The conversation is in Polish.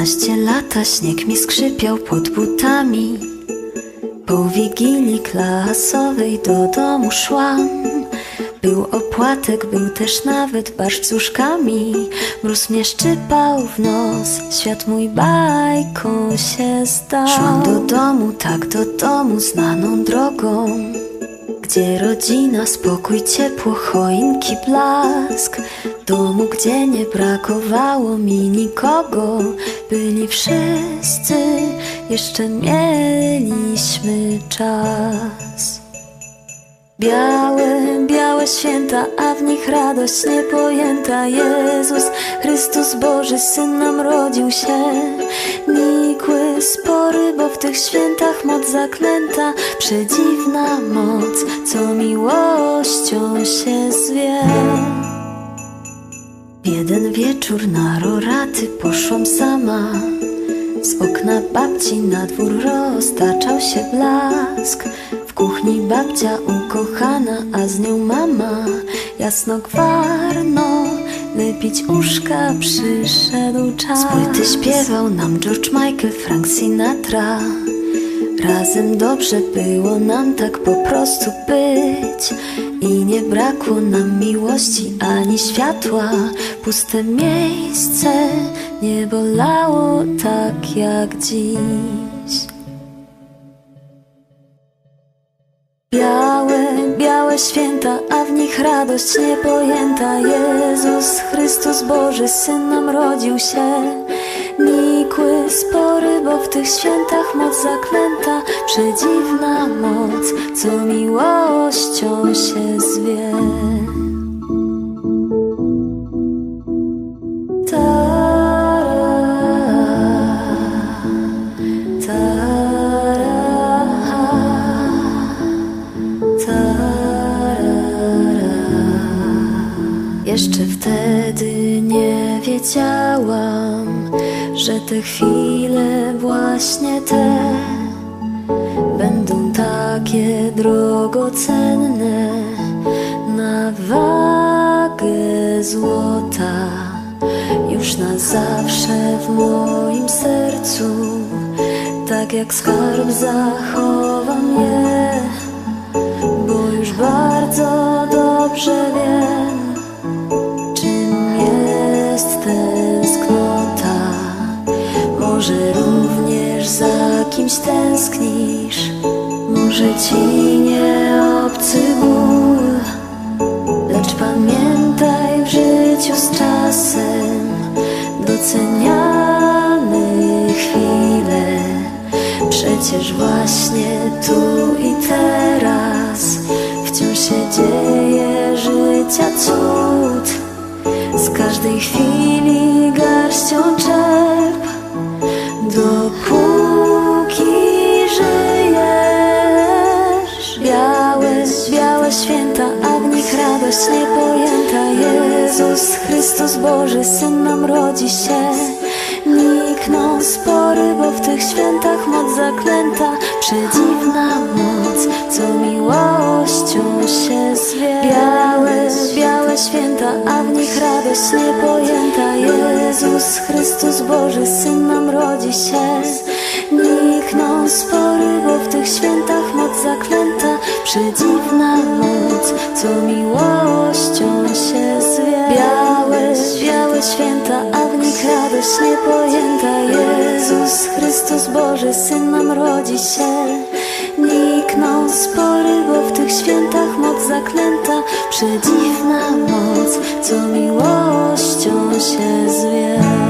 Piętnaście lata śnieg mi skrzypiał pod butami. Po wigilii klasowej do domu szłam. Był opłatek, był też nawet barszcz z uszkami Mróz mnie szczypał w nos, świat mój bajką się zdał Szłam do domu, tak do domu, znaną drogą gdzie rodzina, spokój, ciepło, choinki, blask. Domu, gdzie nie brakowało mi nikogo. Byli wszyscy, jeszcze mieliśmy czas. Białe, białe święta, a w nich radość niepojęta. Jezus, Chrystus Boży, Syn nam rodził się bo w tych świętach moc zaklęta Przedziwna moc, co miłością się zwie. Jeden wieczór na roraty poszłam sama Z okna babci na dwór roztaczał się blask. W kuchni babcia ukochana, a z nią mama Jasno gwarno, lepić uszka przyszedł czas. Z płyty śpiewał nam George Michael, Frank Sinatra. Razem dobrze było nam tak po prostu być. I nie brakło nam miłości ani światła. Puste miejsce nie bolało tak jak dziś. Białe, białe święta, radość niepojęta. Jezus Chrystus Boży, Syn nam rodził się. Nikły, spory, bo w tych świętach moc zaklęta. Przedziwna moc, co miłością się zwie Jeszcze wtedy nie wiedziałam, że te chwile właśnie te będą takie drogocenne na wagę złota. Już na zawsze w moim sercu, tak jak skarb zachowam je, Może również za kimś tęsknisz, może ci nie obcy ból, lecz pamiętaj w życiu z czasem doceniamy chwile. Przecież właśnie tu i teraz wciąż się dzieje życia cud. Z każdej chwili garścią czerp, Jezus Chrystus Boży, Syn nam rodzi się. Nikną spory, bo w tych świętach moc zaklęta. Przedziwna moc, co miłością się zwie. Białe, białe święta, a w nich radość niepojęta. Jezus Chrystus Boży, Syn nam rodzi się. Nikną spory, bo w tych świętach moc zaklęta. Przedziwna moc, co miłością się święta, a w nich radość niepojęta. Jezus Chrystus Boży, Syn nam rodzi się. Nikną spory, bo w tych świętach moc zaklęta. Przedziwna moc, co miłością się zwie.